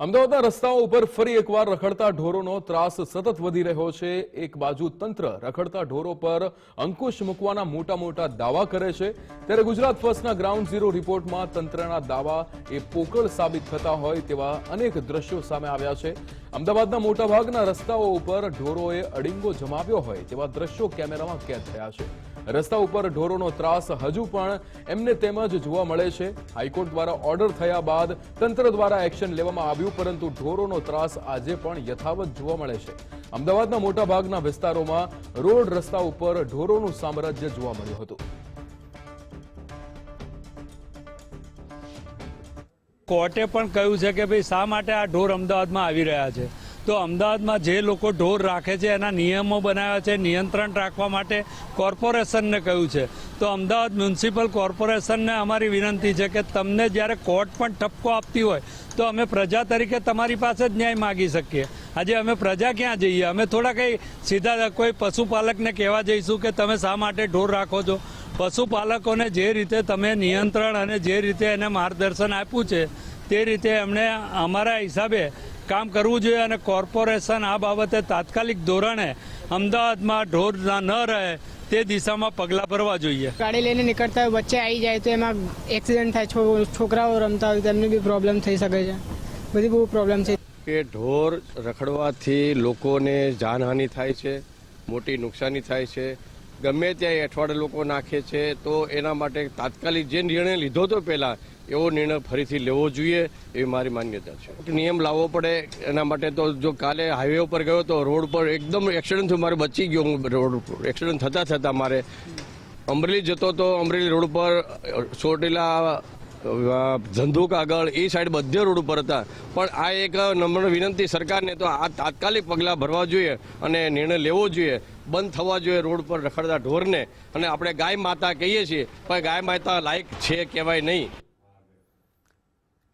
અમદાવાદના રસ્તાઓ ઉપર ફરી એકવાર રખડતા ઢોરોનો ત્રાસ સતત વધી રહ્યો છે. એક બાજુ તંત્ર રખડતા ઢોરો પર અંકુશ મૂકવાના મોટા મોટા દાવા કરે છે. ત્યારે ગુજરાત ફર્સ્ટના ગ્રાઉન્ડ ઝીરો રિપોર્ટમાં તંત્રના દાવા એ પોકળ સાબિત થતા હોય તેવા અનેક દ્રશ્યો સામે આવ્યા છે. અમદાવાદના મોટાભાગના રસ્તાઓ ઉપર ઢોરોએ અડિંગો જમાવ્યો હોય તેવા દ્રશ્યો કેમેરામાં કેદ થયા છે. રસ્તા ઉપર ઢોરોનો ત્રાસ હજુ પણ એમને તેમજ જોવા મળે છે. હાઈકોર્ટ દ્વારા ઓર્ડર થયા બાદ તંત્ર દ્વારા એક્શન લેવામાં આવ્યું, પરંતુ ઢોરોનો ત્રાસ આજે પણ યથાવત જોવા મળે છે. અમદાવાદના મોટાભાગના વિસ્તારોમાં રોડ રસ્તા ઉપર ઢોરોનું સામ્રાજ્ય જોવા મળ્યું હતું. કોર્ટે પણ કહ્યું છે કે ભાઈ શા માટે આ ઢોર અમદાવાદમાં આવી રહ્યા છે? તો અમદાવાદમાં જે લોકો ઢોર રાખે છે, એના નિયમો બનાવ્યા છે, નિયંત્રણ રાખવા માટે કોર્પોરેશનને કહ્યું છે. તો અમદાવાદ મ્યુનિસિપલ કોર્પોરેશનને અમારી વિનંતી છે કે તમને જ્યારે કોર્ટ પણ ઠપકો આપતી હોય, તો અમે પ્રજા તરીકે તમારી પાસે જ ન્યાય માગી શકીએ. આજે અમે પ્રજા ક્યાં જઈએ? અમે થોડા કંઈ સીધા કોઈ પશુપાલકને કહેવા જઈશું કે તમે શા માટે ઢોર રાખો છો? પશુપાલકોને જે રીતે તમે નિયંત્રણ અને જે રીતે એને માર્ગદર્શન આપ્યું છે, તે રીતે એમણે અમારા હિસાબે કામ કરવું જોઈએ અને કોર્પોરેશન આ બાબતે તાત્કાલિક ધોરણે અમદાવાદમાં ઢોર ન રહે તે દિશામાં પગલાં ભરવા જોઈએ. ગાડી લઈને નીકળતા હોય વચ્ચે આવી જાય તો એમાં એક્સિડન્ટ થાય છો- છોકરાઓ રમતા હોય તેમને બી પ્રોબ્લેમ થઈ શકે છે. બધી બહુ પ્રોબ્લેમ છે. કે ઢોર રખડવાથી લોકોને જાનહાનિ થાય છે મોટી નુકસાની થાય છે ગમે ત્યાં અઠવાડે લોકો નાખે છે, તો એના માટે તાત્કાલિક જે નિર્ણય લીધો હતો પહેલા એવો નિર્ણય ફરીથી લેવો જોઈએ એવી મારી માન્યતા છે. નિયમ લાવવો પડે, એના માટે તો જો કાલે હાઈવે ઉપર ગયો તો રોડ પર એકદમ એક્સિડન્ટ થયું મારે બચી ગયો હું રોડ ઉપર. એક્સિડન્ટ થતા થતા મારે અમરેલી જતો તો અમરેલી રોડ પર ચોટીલા ધંધુક આગળ, એ સાઈડ બધે રોડ ઉપર હતા. પણ આ એક નમ્ર વિનંતી સરકારને તો આ તાત્કાલિક પગલાં ભરવા જોઈએ અને નિર્ણય લેવો જોઈએ. બંધ થવા જોઈએ રોડ પર રખડતા ઢોરને. અને આપણે ગાય માતા કહીએ છીએ, પણ ગાય માતા લાયક છે કહેવાય નહીં.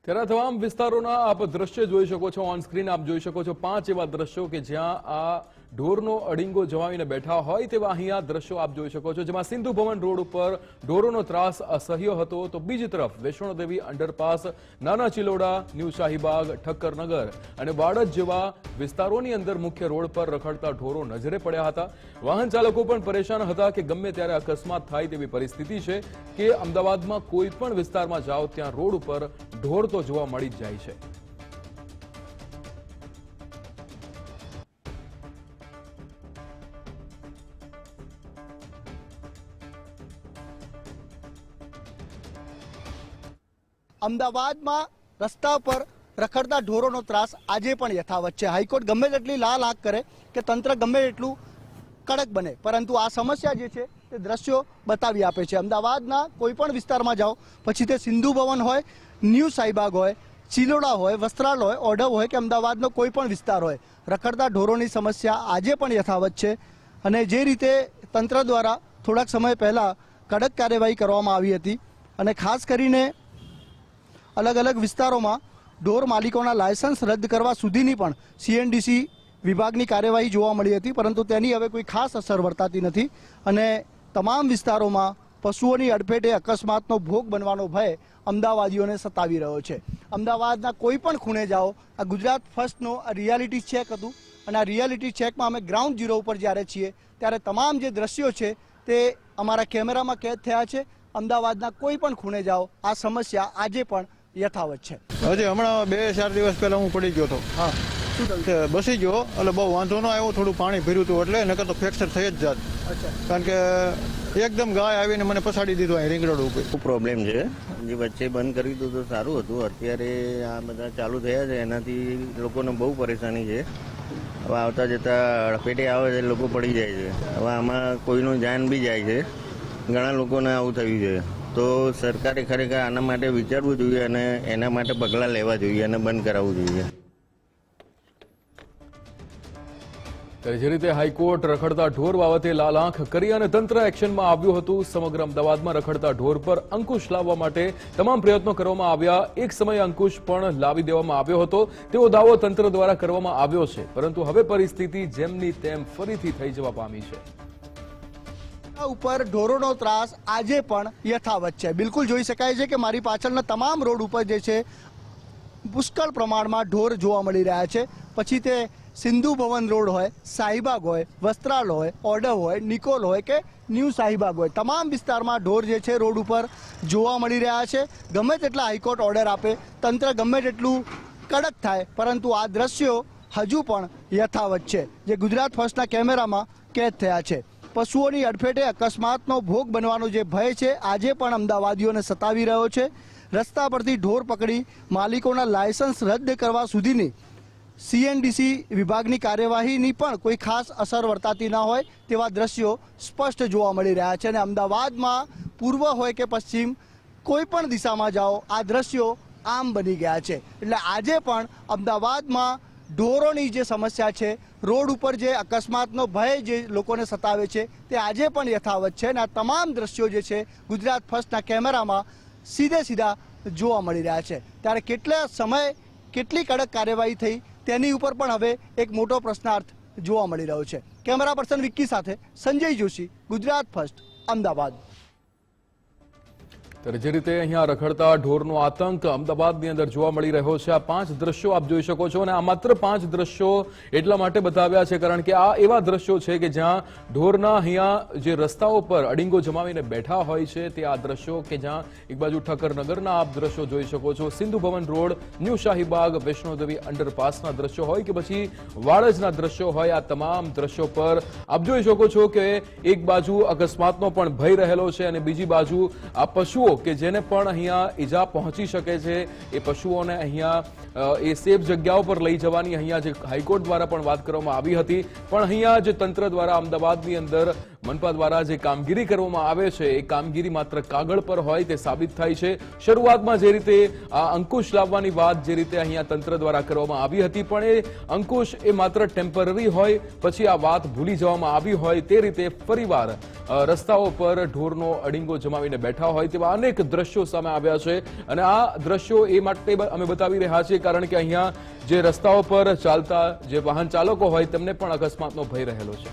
ત્યારે તમામ વિસ્તારોના આપ દ્રશ્ય જોઈ શકો છો ઓન સ્ક્રીન આપ જોઈ શકો છો. પાંચ એવા દ્રશ્યો કે જ્યાં આ ઢોરનો અડિંગો જમાવીને બેઠા હોય તેવા અહીંયા દ્રશ્યો આપ જોઈ શકો છો, જેમાં સિંધુ ભવન રોડ ઉપર ઢોરોનો ત્રાસ અસહ્ય હતો. તો બીજી તરફ વૈષ્ણોદેવી અંડરપાસ, નાના ચિલોડા, ન્યૂ શાહીબાગ, ઠક્કરનગર અને વાડજ જેવા વિસ્તારોની અંદર મુખ્ય રોડ પર રખડતા ઢોરો નજરે પડ્યા હતા. વાહન ચાલકો પણ પરેશાન હતા કે ગમે ત્યારે અકસ્માત થાય તેવી પરિસ્થિતિ છે કે અમદાવાદમાં કોઈ પણ વિસ્તારમાં જાઓ, ત્યાં રોડ ઉપર ઢોર તો જોવા મળી જ જાય છે. અમદાવાદમાં રસ્તા પર રખડતા ઢોરોનો ત્રાસ આજે પણ યથાવત છે. હાઈકોર્ટ ગમે તેટલી લાલ આંખ કરે કે તંત્ર ગમે એટલું કડક બને, પરંતુ આ સમસ્યા જે છે તે દ્રશ્યો બતાવી આપે છે. અમદાવાદના કોઈપણ વિસ્તારમાં જાઓ, પછી તે સિંધુ ભવન હોય, ન્યૂ સાઈબાગ હોય, ચિલોડા હોય, વસ્ત્રાલ હોય, ઓઢવ હોય કે અમદાવાદનો કોઈ પણ વિસ્તાર હોય, રખડતા ઢોરોની સમસ્યા આજે પણ યથાવત છે અને જે રીતે તંત્ર દ્વારા થોડાક સમય પહેલાં કડક કાર્યવાહી કરવામાં આવી હતી અને ખાસ કરીને અલગ અલગ વિસ્તારોમાં ઢોર માલિકોના લાયસન્સ રદ કરવા સુધીની પણ સીએનડીસી વિભાગની કાર્યવાહી જોવા મળી હતી, પરંતુ તેની હવે કોઈ ખાસ અસર વર્તાતી નથી અને તમામ વિસ્તારોમાં પશુઓની અડફેટે અકસ્માતનો ભોગ બનવાનો ભય અમદાવાદીઓને સતાવી રહ્યો છે. અમદાવાદના કોઈ પણ ખૂણે જાઓ, આ ગુજરાત ફર્સ્ટનો આ રિયાલિટી ચેક હતું અને આ રિયાલિટી ચેકમાં અમે ગ્રાઉન્ડ ઝીરો ઉપર જ્યારે છીએ, ત્યારે તમામ જે દ્રશ્યો છે તે અમારા કેમેરામાં કેદ થયા છે. અમદાવાદના કોઈ પણ ખૂણે જાઓ, આ સમસ્યા આજે પણ યથાવત છે. હજી હમણાં બે ચાર દિવસ પહેલા હું પડી ગયો હતો. હા. શું બસી ગયો એટલે બહુ વાંધો ન આવ્યો થોડું પાણી ભર્યું હતું એટલે નકર તો ફ્રેક્ચર થઈ જ જાત. કારણ કે એકદમ ગાય આવીને મને પછાડી દીધું અહીં રિંગ રોડ ઉપર પ્રોબ્લેમ છે? જે વચ્ચે બંધ કરી દીધું તો સારું હતું. અત્યારે આ બધા ચાલુ થયા છે. એનાથી લોકોને બહુ પરેશાની છે. હવે આવતા જતા અડફેટે આવે છે લોકો પડી જાય છે. હવે આમાં કોઈનું જાન બી જાય છે. ઘણા લોકોને આવું થયું છે. તો સરકારે ખરેખર આના માટે વિચારવું જોઈએ અને એના માટે પગલાં લેવા જોઈએ અને બંધ કરાવવું જોઈએ. ત્યારે જે રીતે હાઈકોર્ટ રખડતા ઢોર બાબતે લાલ આંખ કરી અને તંત્ર એક્શનમાં આવ્યું હતું, સમગ્ર અમદાવાદમાં રખડતા ઢોર પર અંકુશ લાવવા માટે તમામ પ્રયત્નો કરવામાં આવ્યા. એક સમયે અંકુશ પણ લાવી દેવામાં આવ્યો હતો. તેવો દાવો તંત્ર દ્વારા કરવામાં આવ્યો છે. પરંતુ હવે પરિસ્થિતિ જેમની તેમ ફરીથી થઈ જવા પામી છે. ઉપર ઢોરોનો ત્રાસ આજે પણ યથાવત છે. બિલકુલ જોઈ શકાય છે કે મારી પાછળના તમામ રોડ ઉપર જે છે, પુષ્કળ પ્રમાણમાં ઢોર જોવા મળી રહ્યા છે. પછી તે સિંધુ ભવન રોડ હોય શાહીબાગ હોય, વસ્ત્રાલ હોય ઓર્ડર હોય, નિકોલ હોય કે ન્યૂ સાહીબાગ હોય, તમામ વિસ્તારમાં ઢોર જે છે રોડ ઉપર જોવા મળી રહ્યા છે. ગમે તેટલા હાઈકોર્ટ ઓર્ડર આપે, તંત્ર ગમે તેટલું કડક થાય, પરંતુ આ દ્રશ્યો હજુ પણ યથાવત છે, જે ગુજરાત ફર્સ્ટના કેમેરામાં કેદ થયા છે. પશુઓની અડફેટે અકસ્માતનો ભોગ બનવાનો જે ભય છે, આજે પણ અમદાવાદીઓને સતાવી રહ્યો છે. રસ્તા પરથી ઢોર પકડી માલિકોના લાયસન્સ રદ કરવા સુધીની સીએનડીસી વિભાગની કાર્યવાહીની પણ કોઈ ખાસ અસર વર્તાતી ન હોય તેવા દ્રશ્યો સ્પષ્ટ જોવા મળી રહ્યા છે અને અમદાવાદમાં પૂર્વ હોય કે પશ્ચિમ, કોઈ પણ દિશામાં જાઓ, આ દ્રશ્યો આમ બની ગયા છે. એટલે આજે પણ અમદાવાદમાં ઢોરોની જે સમસ્યા છે રોડ ઉપર જે અકસ્માતનો ભય જે લોકોને સતાવે છે, તે આજે પણ યથાવત છે અને આ તમામ દ્રશ્યો જે છે, ગુજરાત ફર્સ્ટના કેમેરામાં સીધે સીધા જોવા મળી રહ્યા છે. ત્યારે કેટલા સમય કેટલી કડક કાર્યવાહી થઈ, તેની ઉપર પણ હવે એક મોટો પ્રશ્નાર્થ જોવા મળી રહ્યો છે. કેમેરા પર્સન વિક્કી સાથે સંજય જોશી, ગુજરાત ફર્સ્ટ, અમદાવાદ. ત્યારે જે રીતે અહીંયા રખડતા ઢોરનો આતંક અમદાવાદની અંદર જોવા મળી રહ્યો છે, આ પાંચ દ્રશ્યો આપ જોઈ શકો છો અને આ માત્ર પાંચ દ્રશ્યો એટલા માટે બતાવ્યા છે, કારણ કે આ એવા દ્રશ્યો છે કે જ્યાં ઢોરના અહીંયા જે રસ્તાઓ પર અડીંગો જમાવીને બેઠા હોય છે, તે આ દ્રશ્યો કે જ્યાં એક બાજુ ઠક્કરનગરના આપ દ્રશ્યો જોઈ શકો છો. સિંધુ ભવન રોડ, ન્યૂ શાહીબાગ વૈષ્ણોદેવી અંડરપાસના દ્રશ્યો હોય કે પછી વાડજના દ્રશ્યો હોય, આ તમામ દ્રશ્યો પર આપ જોઈ શકો છો કે એક બાજુ અકસ્માતનો પણ ભય રહેલો છે અને બીજી બાજુ આ પશુઓ કે જેને પણ અહીંયા ઈજા પહોંચી શકે છે, એ પશુઓને અહીંયા એ સેફ જગ્યાઓ પર લઈ જવાની અહીંયા જે હાઈકોર્ટ દ્વારા પણ વાત કરવામાં આવી હતી. પણ અહીંયા જે તંત્ર દ્વારા અમદાવાદની અંદર મનપા દ્વારા જે કામગીરી કરવામાં આવે છે, એ કામગીરી માત્ર કાગળ પર હોય તે સાબિત થાય છે. શરૂઆતમાં જે રીતે આ અંકુશ લાવવાની વાત જે રીતે અહીંયા તંત્ર દ્વારા કરવામાં આવી હતી, પણ એ અંકુશ એ માત્ર ટેમ્પરરી હોય, પછી આ વાત ભૂલી જવામાં આવી હોય તે રીતે ફરીવાર રસ્તાઓ પર ઢોરનો અડીંગો જમાવીને બેઠા હોય તેવા અનેક દ્રશ્યો સામે આવ્યા છે. અને આ દ્રશ્યો એ માટે અમે બતાવી રહ્યા છીએ, કારણ કે અહીંયા જે રસ્તાઓ પર ચાલતા જે વાહન ચાલકો હોય તેમને પણ અકસ્માતનો ભય રહેલો છે.